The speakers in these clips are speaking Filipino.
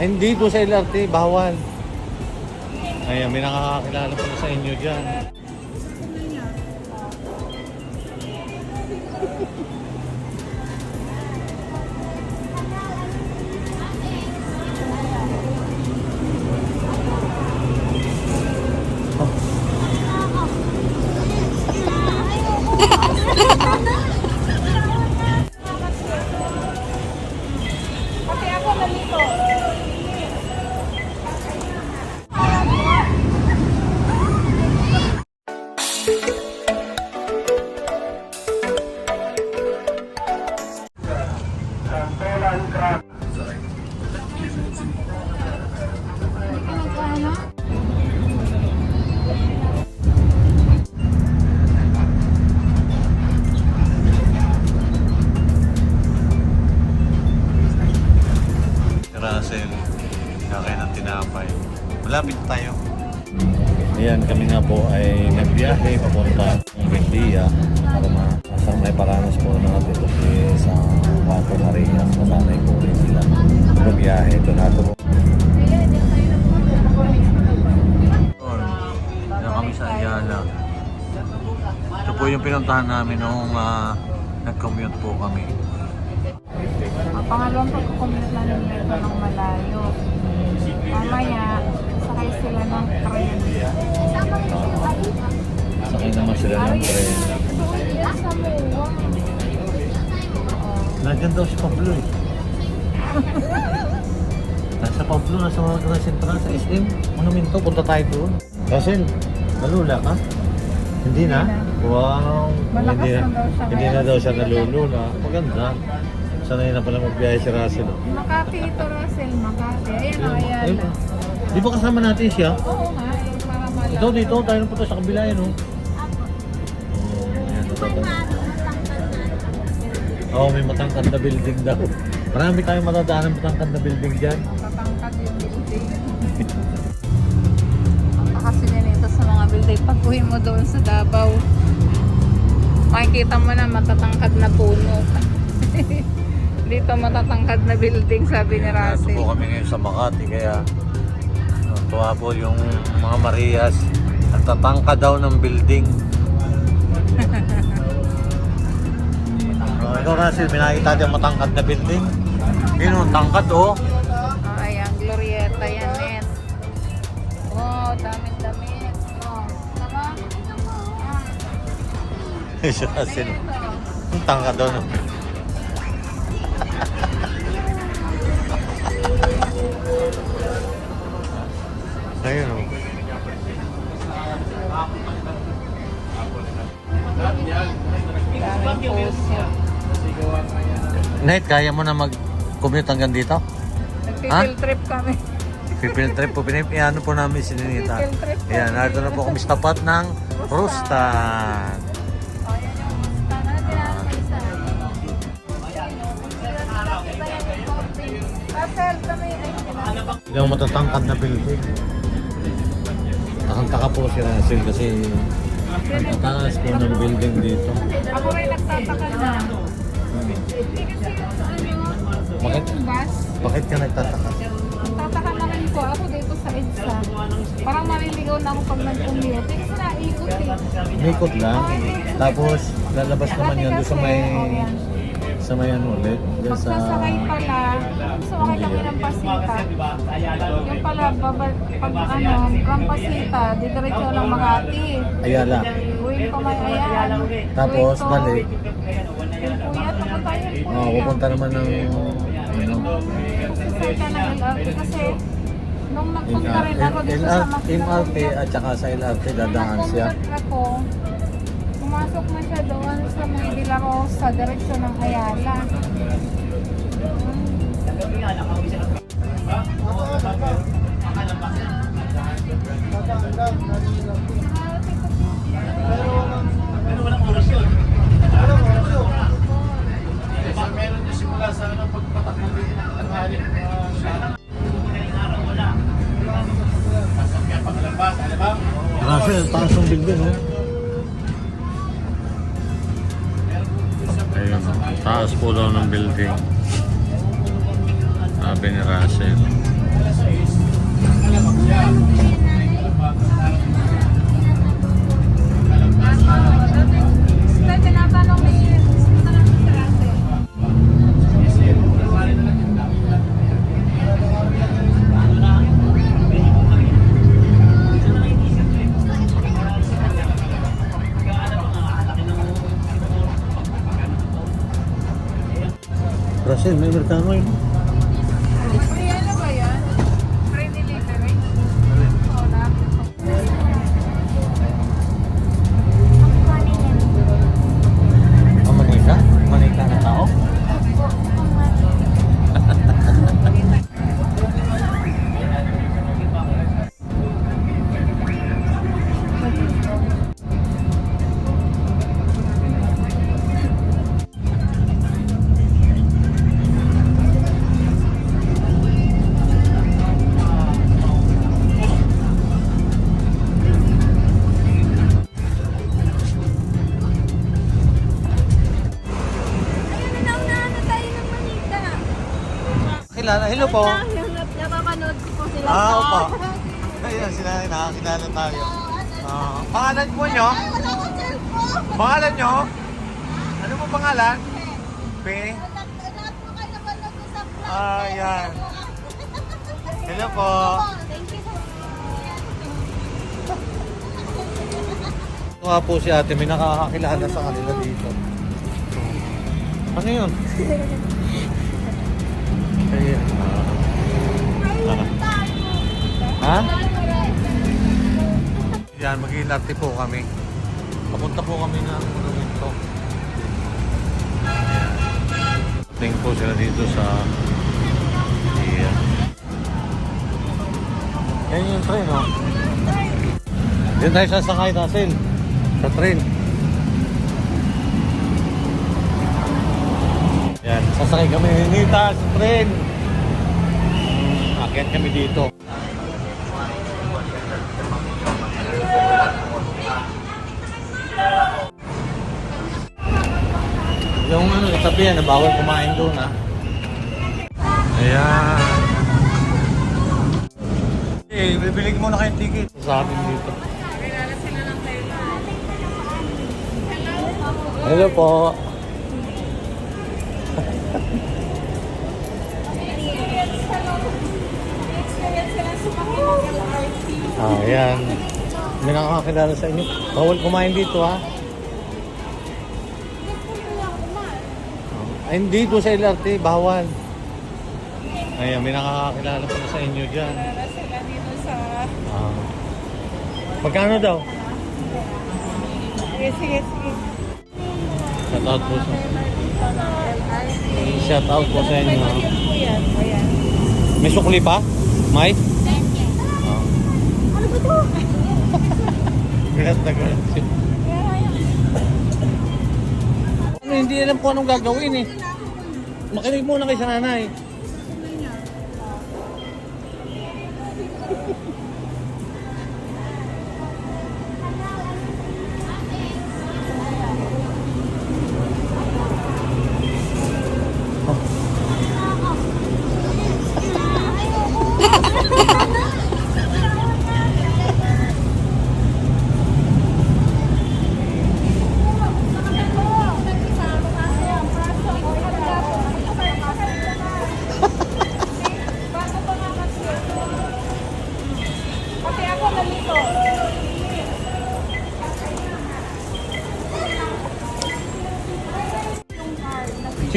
Ay, hindi po sa LRT, bawal. Ayan, may nakakakilala pala sa inyo dyan. Ano? Russell, kakain ng tinapay. Malapit tayo. Ayan, kami nga po ay nagbiyahe papunta ng Bendia para masang may paranas po natin ito si sa Wapo Maria. Masanay po rin sila magbiyahe. Ito na ito kami sa Ayala. Ito po yung pinuntahan namin noong ah, nag-commute po kami. Ang pangalawang pagkukumit namin nito ng malayo. Mamaya, sakay sila ng train. Sakay naman sila ng tren. Nandiyan daw si Pablo eh. Nasa Pablo, nasa mga Grand Central, sa SM. Monumento, punta tayo doon. Russell, nalula ka? Hindi na? Wow. Malakas hindi na daw siya Hindi na daw siya nalulula. Maganda. Sanay na pala magbiyahe si Russell. oh. Makati ito, Russell. Makati. Ayan. Ayala. Di ba kasama natin siya? Oo nga, eh, para. Ito dito, tayo na punta sa kabila yun. Oh. Oh, Oo, may matangkad na building daw. Marami tayong matadaan ng matangkad na building dyan. Tatangkad yung building. Kasi nito sa mga building. Pag uwi mo doon sa Davao, makikita mo na matatangkad na puno. Dito matatangkad na building, sabi ni Nandito Russell. po kami ngayon sa Makati kaya uh, tuwa po yung mga Marias at tatangka daw ng building. uh, ikaw Russell, may nakita diyang matangkad na building. Yun ang tangkad oh. Oh, ayan, Glorieta yan, net. Oh, damit-damit. Oh, tama? Si Russell, ang tangkad daw. No? Ayun oh. daming puso. Night, kaya mo na mag-commute hanggang dito? Nag-field trip kami. Pipil trip po, pinip, ano po namin si Ninita. Trip. Ayan, narito na po kami sa tapat ng Rustan. Oh, yan yung musta natin ang isa. Russell, kami ay sila. Yung matatangkad na building. Nakantaka po si Russell kasi ang tataas po ng building dito. Ako rin nagtataka na. Kasi yung ano, Bakit? yung bus, Bakit ka nagtataka? nagtataka na rin ko ako dito sa EDSA. Parang maliligaw na ako pag nag-commute. Eh, Kasi naikot eh. Umikot lang. Tapos lalabas naman yan doon sa may Oh, sa may ano ulit. Diyan Pag sa sasakay pala, sumakay kami ng pasita. Yung pala, babal, pag ano, from pasita, didiretso ng Makati. Ayala. Uwing pa may ayan. Tapos to- balik. Yung yun. Oh, pupunta naman ng ano, ka ng LRT kasi nung nagpunta rin ako dito sa MRT at saka sa LRT dadaan siya. Ako, pumasok na siya doon sa may De La Rosa, direksyon ng Ayala. Grabe, ang taas ng building, oh. Ayun, ang taas po daw ng building. Sabi ni Russell. Dati tinatanong ni tinatanong Russell, may Amerikano yun. Kilala, hello po. Napapanood ko po sila Ah, opo. Ayun, sila nakakilala tayo. Ah, pangalan po nyo? Pangalan nyo? Ano po pangalan? Pe? Ah, yan. Hello po. Thank you so nga po si ate, may nakakakilala sa kanila dito. Ano yun? Ayan. Ah. Ha? Yan, mag-iilarte po kami. Papunta po kami ng monumento. Tingin po sila dito sa Ayan. Yan yung train, oh. Diyan tayo sasakay, Russell. Sa train. Yan, sasakay kami ni Nita sa train. Akyat kami dito. Yung ano, itabi yan, bawal kumain doon ha. Ayan. Eh, bibili mo na kayong ticket. Sa amin dito. Hello po. Ah, ayan. May nakakakilala sa inyo. Bawal kumain dito ha. Ay, hindi doon sa LRT, bawal. Ayan, may nakakakilala pala sa inyo dyan. Sila dito sa... Ah. Magkano daw? Sige, sige, sige. Shout out po sa. Shout out po sa inyo. po. May sukli pa? May? Ano ba to? Gulat na. Ano, hindi alam kung anong gagawin eh. Makinig muna kay sa nanay.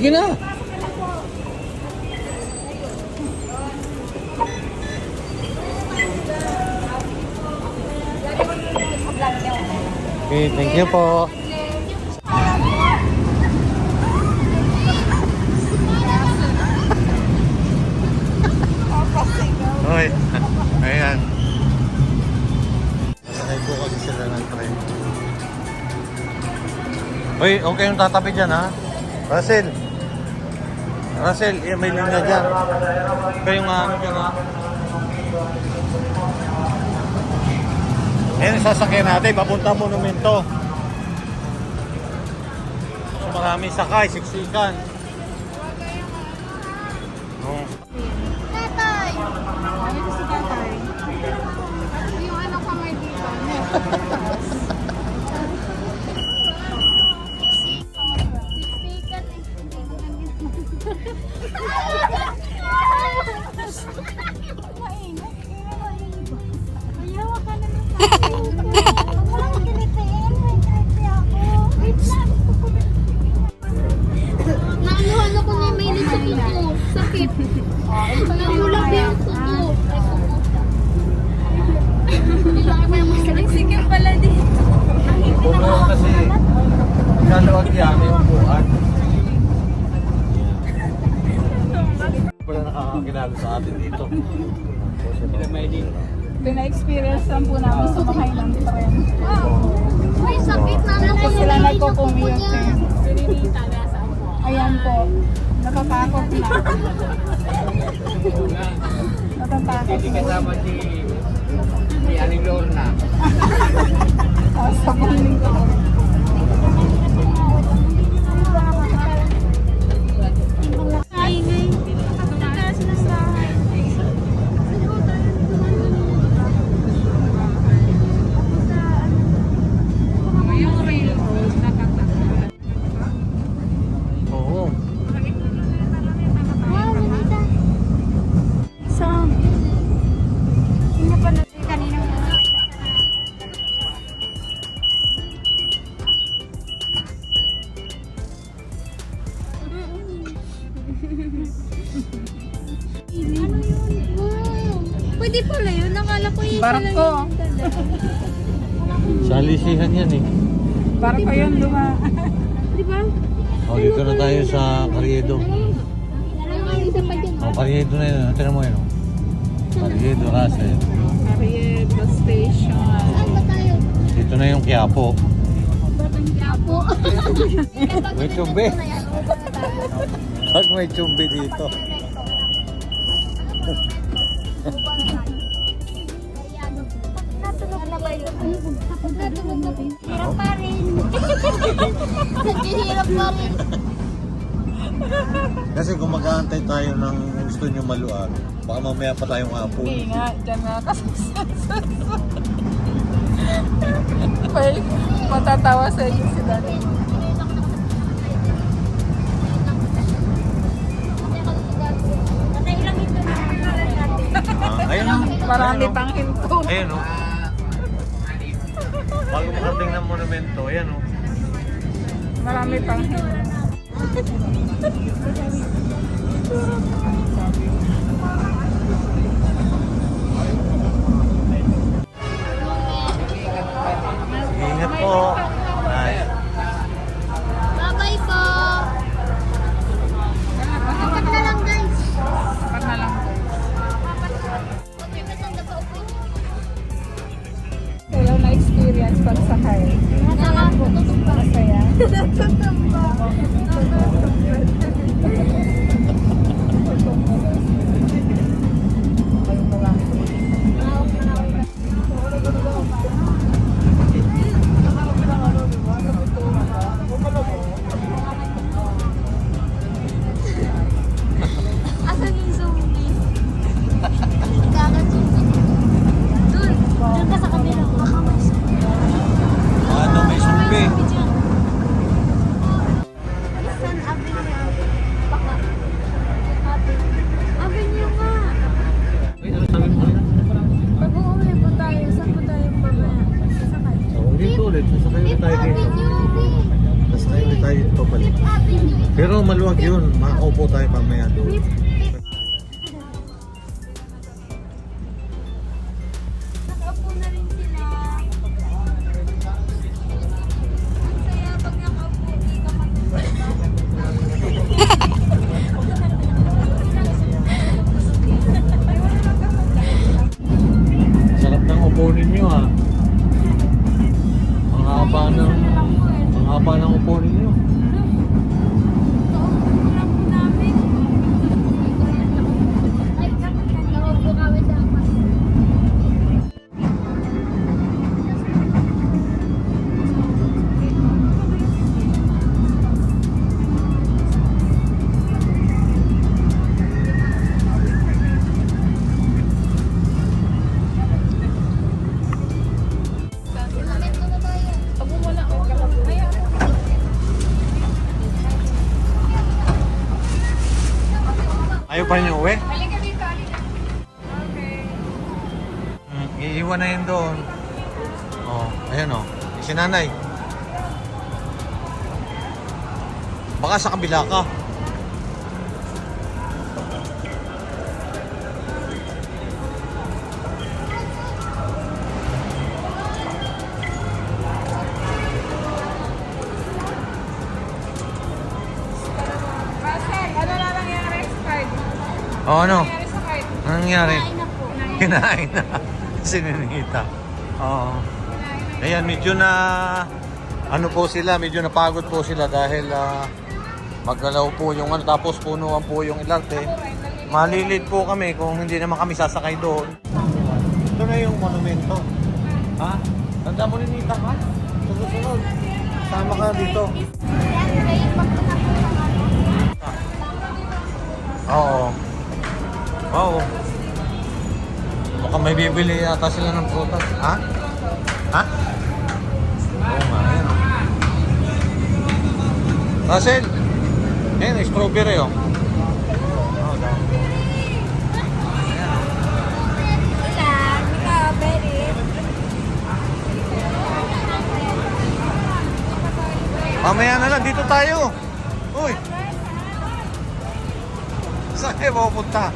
Sige na. Okay, thank you po. Hoy, ayan. Nasakay po kasi sila ng train. Hoy, okay yung tatabi dyan ha. Russell. Russell, eh, may linya dyan. Kayong ah, nga, ano ah. dyan ha? Ayan, sasakyan natin. Papunta monumento. So, maraming sakay, siksikan. Oh. Tatay! Ayun si tatay. Yung anak ko may dito. Lang po namin sumakay ng tren. May sakit na Doon po sila nagko-commute. eh. Ayan po. Natatakot na. Natatakot Hindi na. kasama si si Aling Lorna. Sa buling ko. Para ko yun luma. Di ba? O, dito na tayo sa Carriedo. Ang isa pa dyan. O, Carriedo na yun. Tignan mo yun. o. Carriedo, Russell. Carriedo Station. Dito na yung Quiapo. Quiapo. May chumbi. Pag may chumbi dito. Na ba ba? Hirap pa rin. Naghihirap pa rin. Kasi kung mag-aantay tayo ng gusto nyo maluag, baka mamaya pa tayong hapon. Hindi nga, dyan nga kasi May matatawa sa inyo si Daddy. Ah, ayun o. Marami pang hinto. Ayun o. Bago makarating ng monumento, ayan o. Marami pang Dun ka sa kabila. Ano, may sumbi. Haba ng ang haba ng upo ninyo. Baka sa kabila ka. Russell, ano na nangyari sa card? Oh, ano? nangyari sa card? Ano nangyari? Kain na po. Kinain na. Sininita. Oo. Ayan, medyo na ano po sila, medyo napagod po sila dahil ah, maggalaw po yung ano, tapos punuan po yung ilarte. Malilid po kami kung hindi naman kami sasakay doon. Ito na yung monumento. Ha? Tanda mo Ninita ha? Susunod. Sama ka dito. Oo. Oo. Mukhang may bibili yata sila ng prutas. Ha? Ha? Oo nga, ayan. Russell! Ayan, strawberry oh. Mamaya na lang, dito tayo. Uy! Saan kayo pupunta?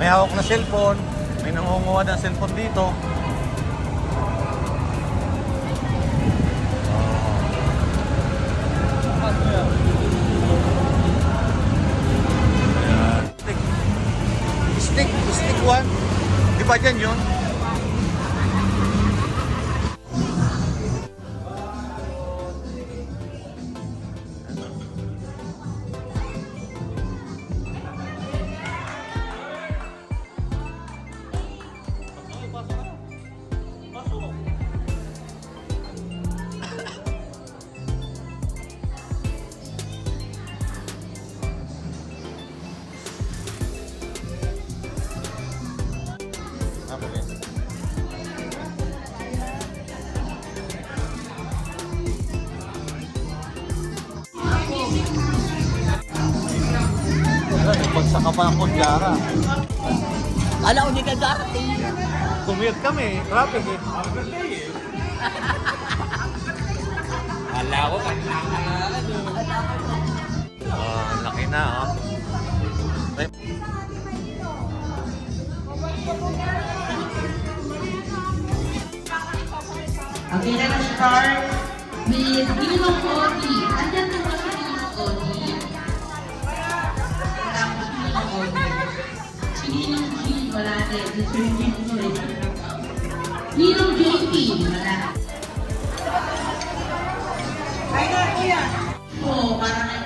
May hawak na cellphone. May nangunguha ng cellphone dito. Stick. Stick, stick one. Di ba dyan yun? Ala, hindi ka darating. Commute kami, traffic eh. Kala ko, Oh, ang laki na oh. Ay, Okay, let us start with Ginong Odi. Andyan Si Ginong G, wala din. Si Sir Jim Tuloy. Ginong JP, wala. Ay na, kuya! Oo, parang nag-image nila.